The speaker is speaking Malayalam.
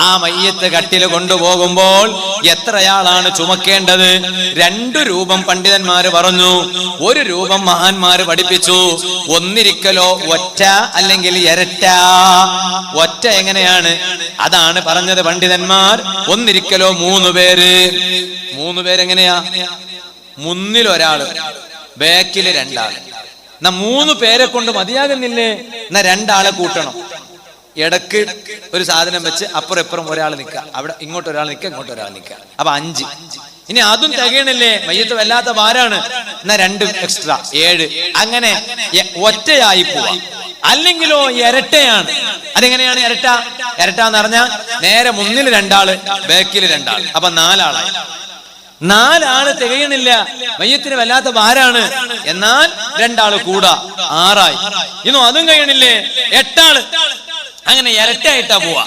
ആ മയ്യത്ത് കട്ടിൽ കൊണ്ടുപോകുമ്പോൾ എത്രയാളാണ് ചുമക്കേണ്ടത്? രണ്ടു രൂപം പണ്ഡിതന്മാര് പറഞ്ഞു. ഒരു രൂപം മഹാന്മാര് പഠിപ്പിച്ചു. ഒന്നിരിക്കലോ ഒറ്റ അല്ലെങ്കിൽ ഇരട്ട? ഒറ്റ എങ്ങനെയാണ്? അതാണ് പറഞ്ഞത് പണ്ഡിതന്മാർ. ഒന്നിരിക്കലോ മൂന്ന് പേര്. മൂന്ന് പേരെങ്ങനെയാ? മുന്നിൽ ഒരാൾ ബാക്കിൽ രണ്ടാൾ. എന്നാ മൂന്ന് പേരെ കൊണ്ട് മതിയാകുന്നില്ലേ? എന്നാ രണ്ടാളെ കൂട്ടണം. ഇടയ്ക്ക് ഒരു സാധനം വെച്ച് അപ്പുറം ഇപ്പുറം ഒരാൾ നിൽക്കുക അവിടെ ഇങ്ങോട്ട് ഒരാൾ നിൽക്കുക ഇങ്ങോട്ട് ഒരാൾ നിൽക്കുക അപ്പൊ അഞ്ച്. ഇനി അതും തികയണില്ലേ? മയ്യത്ത് വല്ലാത്ത ഭാരാണ്. എന്നാ രണ്ടും എക്സ്ട്രാ ഏഴ്. അങ്ങനെ ഒറ്റയായി പോവാ. അല്ലെങ്കിലോ ഇരട്ടയാണ്. അതെങ്ങനെയാണ് ഇരട്ട? ഇരട്ട എന്ന് പറഞ്ഞാൽ നേരെ മുന്നിൽ രണ്ടാൾ ബാക്കിൽ രണ്ടാൾ. അപ്പൊ നാലാളായി. നാലാൾ തികയണില്ല. മയ്യത്തിന് വല്ലാത്ത ഭാരാണ്. എന്നാൽ രണ്ടാൾ കൂടാ. ആറായി. ഇന്നും അതും കഴിയണില്ലേ? എട്ടാൾ. അങ്ങനെ ഇരട്ടയായിട്ടാ പോവാ.